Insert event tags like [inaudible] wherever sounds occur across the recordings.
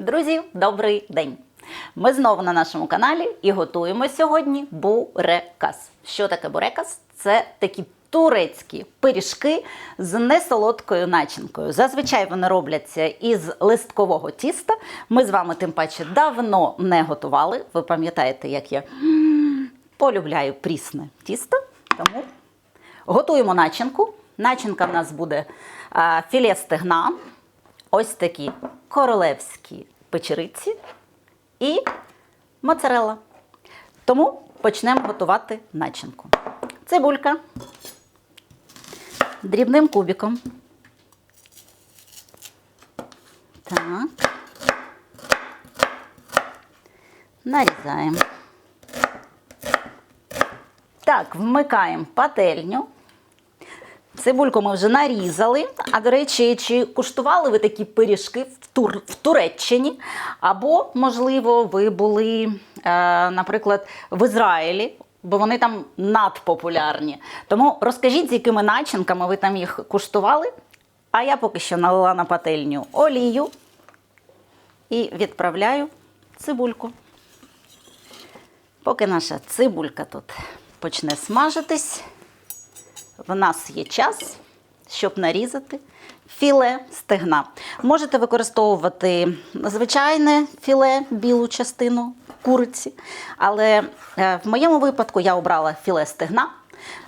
Друзі, добрий день! Ми знову на нашому каналі і готуємо сьогодні бурекас. Що таке бурекас? Це такі турецькі пиріжки з несолодкою начинкою. Зазвичай вони робляться із листкового тіста. Ми з вами тим паче давно не готували. Ви пам'ятаєте, як я полюбляю прісне тісто. Тому готуємо начинку. Начинка в нас буде філе стегна, ось такі королевські печериці і моцарелла. Тому почнемо готувати начинку. Цибулька дрібним кубиком. Так. Нарізаємо. Так, вмикаємо пательню. Цибульку ми вже нарізали. А до речі, чи куштували ви такі пиріжки в, Тур... в Туреччині? Або, можливо, ви були, е, наприклад, в Ізраїлі, бо вони там надпопулярні. Тому розкажіть, з якими начинками ви там їх куштували. А я поки що налила на пательню олію і відправляю цибульку. Поки наша цибулька тут почне смажитись, в нас є час, щоб нарізати філе стегна. Можете використовувати звичайне філе, білу частину куриці, але е, в моєму випадку я обрала філе стегна.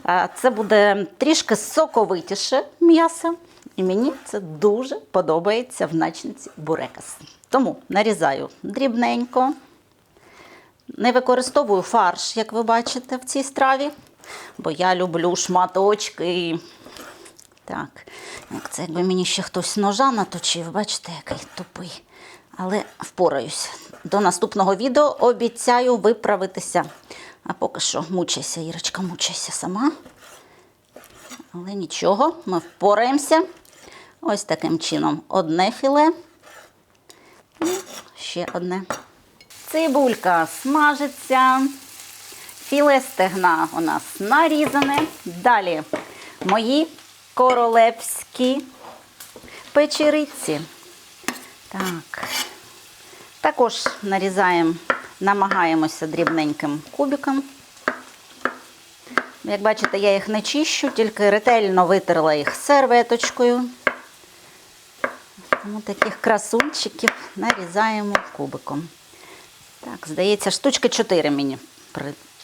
Е, Це буде трішки соковитіше м'ясо, і мені це дуже подобається в начинці бурекас. Тому нарізаю дрібненько. Не використовую фарш, як ви бачите, в цій страві, бо я люблю шматочки. Так, як це якби мені ще хтось ножа наточив, бачите, який тупий. Але впораюсь. До наступного відео обіцяю виправитися. А поки що мучайся, Ірочка, мучайся сама. Але нічого, ми впораємося. Ось таким чином одне філе. І ще одне. Цибулька смажиться. Філе стегна у нас нарізане. Далі мої королевські печериці. Так. Також нарізаємо, намагаємося дрібненьким кубиком. Як бачите, я їх не чищу, тільки ретельно витерла їх серветочкою. Тому таких красунчиків нарізаємо кубиком. Так, здається, штучки 4 мені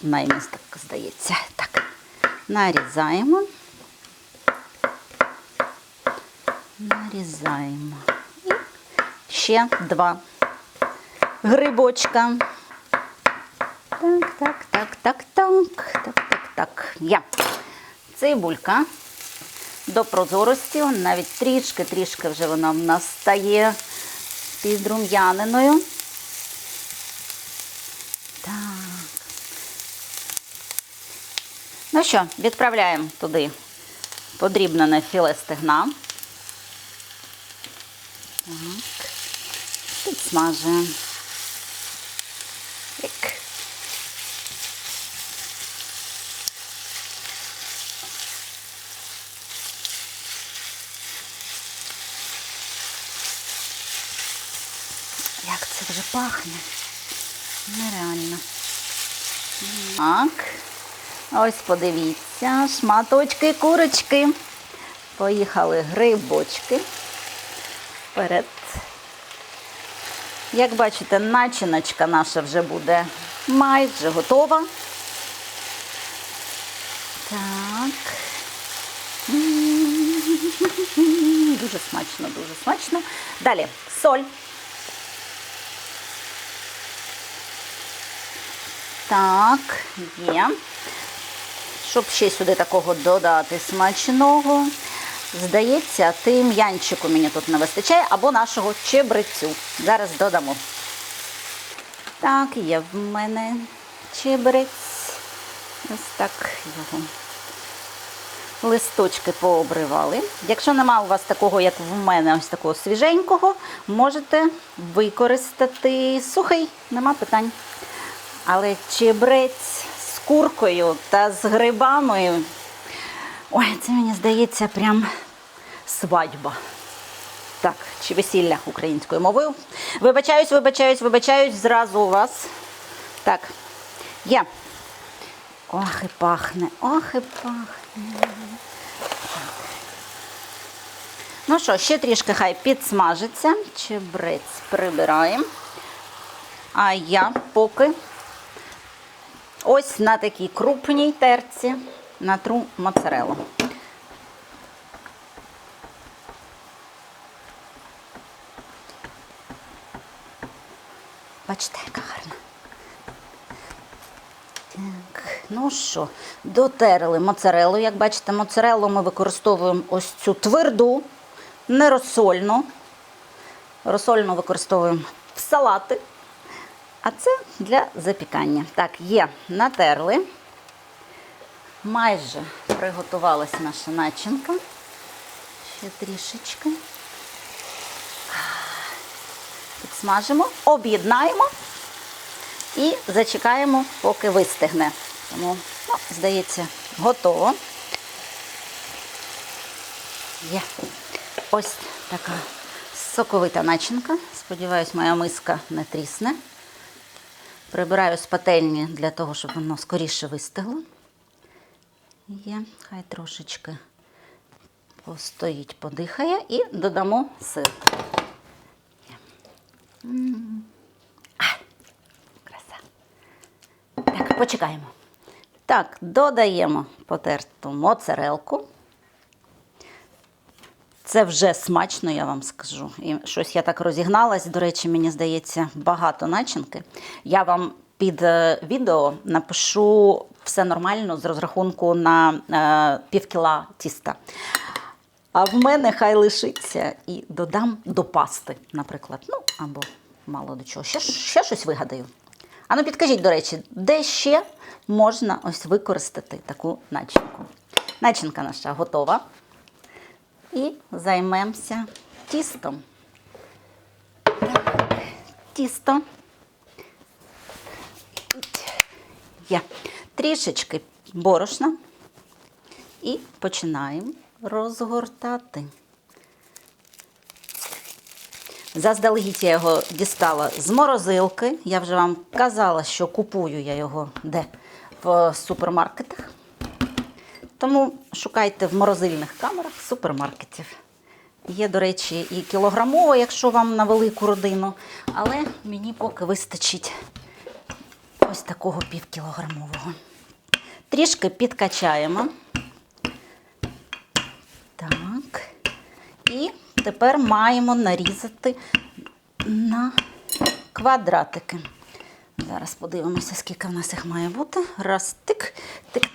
принаймні так здається. Так, нарізаємо. Нарізаємо. І ще два грибочка. Так, так, так, так, так, так, так, так. Я. Цибулька до прозорості, навіть трішки-трішки вже вона в нас стає підрум'яненою. Так. Ну що, відправляємо туди подрібнене філе стегна. Так. Підсмажуємо. Як. Це вже пахне? Нереально. Так. Ось подивіться, шматочки курочки. Поїхали грибочки. Вперед. Як бачите, начиночка наша вже буде майже готова. Так. [laughs] Дуже смачно, дуже смачно. Далі соль. Так, є. Щоб ще сюди такого додати смачного. Здається, тим'янчику мені тут не вистачає, або нашого чебрецю. Зараз додамо. Так, є в мене чебрець. Ось так його. Листочки пообривали. Якщо нема у вас такого, як в мене, ось такого свіженького, можете використати сухий, нема питань. Але чебрець куркою та з грибами. Ой, це мені здається прям свадьба. Так, чи весілля українською мовою. Вибачаюсь, вибачаюсь, вибачаюсь, зразу у вас. Так, є. Ох, і пахне, ох, і пахне. Ну що, ще трішки хай підсмажиться. Чебрець прибираємо. А я поки ось на такій крупній терці натру моцарелу. Бачите, яка гарна. Так, ну що, дотерли моцарелу. Як бачите, моцарелу ми використовуємо ось цю тверду, не розсольну. Розсольну використовуємо в салати. А це для запікання. Так, є, натерли. Майже приготувалась наша начинка. Ще трішечки. Підсмажимо, об'єднаємо і зачекаємо, поки вистигне. Тому, ну, здається, готово. Є. Ось така соковита начинка. Сподіваюсь, моя миска не трісне. Прибираю з пательні для того, щоб воно скоріше вистигло. Є, хай трошечки постоїть, подихає і додамо сир. М. А, Краса. Так, почекаємо. Так, додаємо потерту моцарелку. Це вже смачно, я вам скажу. І щось я так розігналась. До речі, мені здається, багато начинки. Я вам під е, відео напишу все нормально з розрахунку на е, півкіла тіста. А в мене хай лишиться і додам до пасти, наприклад. Ну, або мало до чого. Ще, ще щось вигадаю. А ну підкажіть, до речі, де ще можна ось використати таку начинку? Начинка наша готова. І займемося тістом. Тісто. Є трішечки борошна. І починаємо розгортати. Заздалегідь я його дістала з морозилки. Я вже вам казала, що купую я його де в супермаркетах. Тому шукайте в морозильних камерах супермаркетів. Є, до речі, і кілограмово, якщо вам на велику родину. Але мені поки вистачить ось такого півкілограмового. Трішки підкачаємо. Так. І тепер маємо нарізати на квадратики. Зараз подивимося, скільки в нас їх має бути. Раз, тик, тик,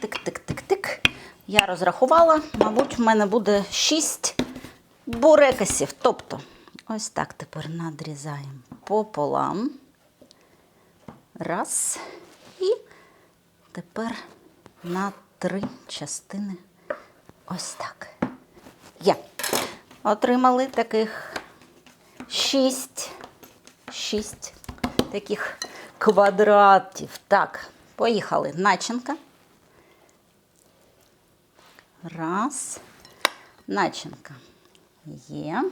Я розрахувала, мабуть, в мене буде 6 бурекасів. Тобто, ось так тепер надрізаємо пополам. Раз. І тепер на три частини. Ось так. Є. Отримали таких шість, шість таких квадратів. Так, поїхали. Начинка. Раз. Начинка. Є.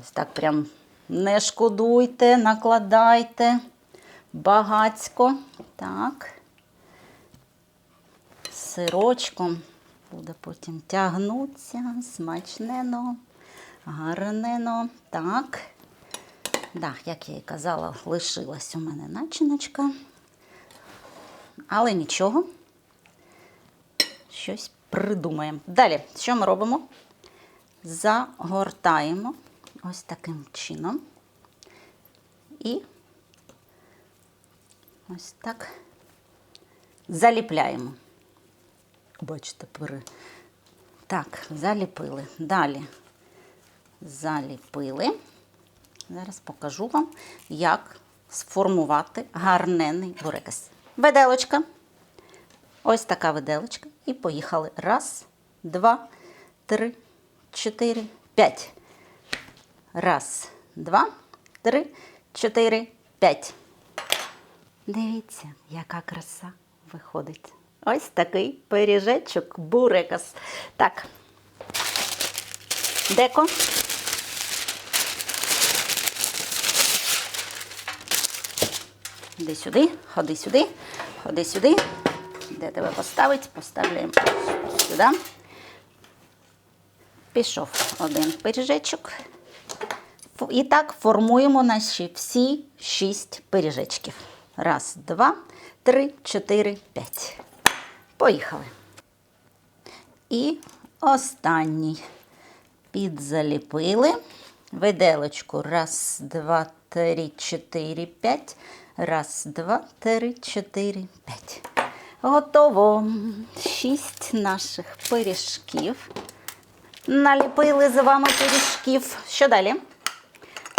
Ось так прям не шкодуйте, накладайте. Багацько. Так. Сирочком буде потім тягнутися. Смачнено, гарнено. Так. Да, як я і казала, лишилась у мене начиночка. Але нічого. Щось придумаємо. Далі, що ми робимо? Загортаємо ось таким чином. І ось так заліпляємо. Бачите, пири. Так, заліпили. Далі заліпили. Зараз покажу вам, як сформувати гарнений бурекас. Виделочка. Ось така виделочка. І поїхали. Раз, два, три, чотири, п'ять. Раз, два, три, чотири, п'ять. Дивіться, яка краса виходить. Ось такий пиріжечок бурекас. Так. Деко. Ходи сюди, ходи сюди, ходи сюди. Де тебе поставить? Поставляємо сюди. Пішов один пиріжечок. І так формуємо наші всі шість пиріжечків. Раз, два, три, чотири, п'ять. Поїхали. І останній. Підзаліпили. Виделочку. Раз, два, три, чотири, п'ять. Раз, два, три, чотири, п'ять. Готово. Шість наших пиріжків. Наліпили з вами пиріжків. Що далі?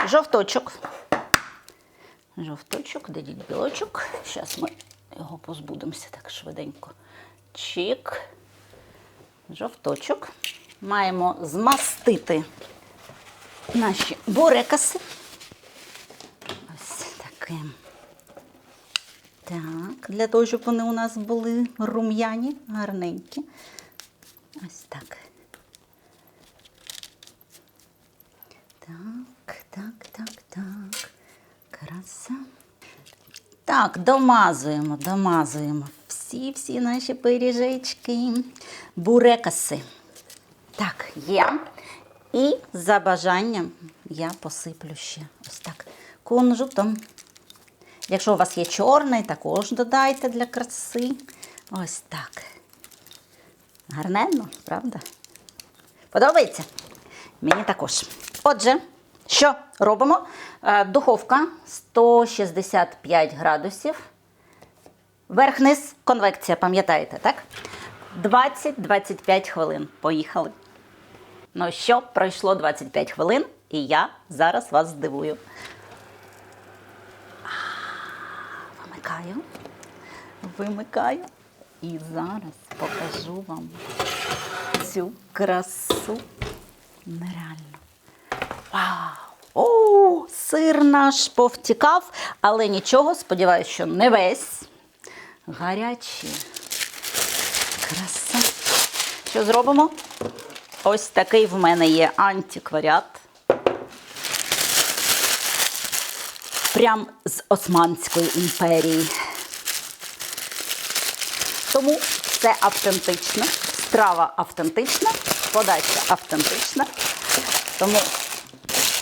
Жовточок. Жовточок, дадіть білочок. Зараз ми його позбудемося так швиденько. Чик. Жовточок. Маємо змастити наші бурекаси. Ось таким. Так, для того, щоб вони у нас були рум'яні, гарненькі. Ось так. Так, так, так, так. Краса. Так, домазуємо, домазуємо всі-всі наші пиріжечки, бурекаси. Так, є. І за бажанням я посиплю ще ось так кунжутом. Якщо у вас є чорний, також додайте для краси. Ось так. Гарненно, правда? Подобається? Мені також. Отже, що робимо? Е, Духовка 165 градусів. Верх-низ конвекція, пам'ятаєте, так? 20-25 хвилин. Поїхали. Ну що, пройшло 25 хвилин, і я зараз вас здивую. А, Вимикаю. Вимикаю. І зараз покажу вам цю красу. Нереально. Вау! О, сир наш повтікав, але нічого, сподіваюся, що не весь. Гарячий. Краса. Що зробимо? Ось такий в мене є антикваріат. Прям з Османської імперії. Тому все автентично, страва автентична, подача автентична. Тому,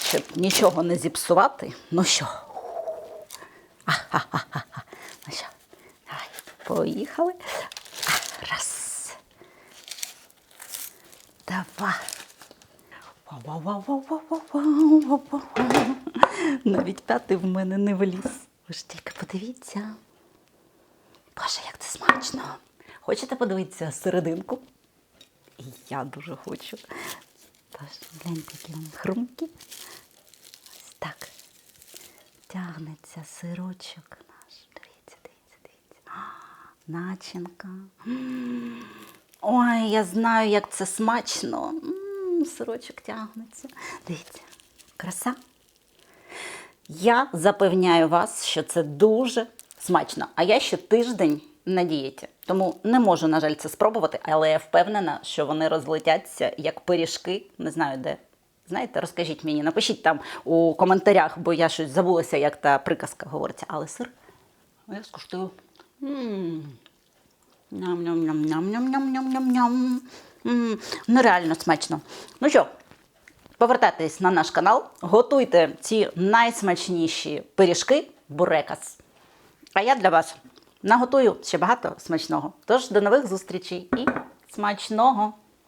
щоб нічого не зіпсувати, ну що? А-ха-ха-ха. Ну що, давай, поїхали. А, Раз. Два. Вау-вау-вау-вау-вау-вау-вау-вау. Навіть п'ятий в мене не вліз. Ви ж тільки подивіться. Боже, як це смачно! Хочете подивитися серединку? І я дуже хочу. Тож, гляньте, які вони хрумкі. Ось так. Тягнеться сирочок наш. Дивіться, дивіться, дивіться. Начинка. Ой, я знаю, як це смачно. Сирочок тягнеться. Дивіться, краса. Я запевняю вас, що це дуже смачно. А я ще тиждень на дієті. Тому не можу, на жаль, це спробувати, але я впевнена, що вони розлетяться як пиріжки, не знаю де. Знаєте, розкажіть мені, напишіть там у коментарях, бо я щось забулася, як та приказка говориться. Але сир я скуштую. Ням-ням-ням-ням-ням-ням-ням-ням. Нереально смачно. Ну що, повертайтесь на наш канал, готуйте ці найсмачніші пиріжки бурекас. А я для вас наготую ще багато смачного. Тож до нових зустрічей і смачного!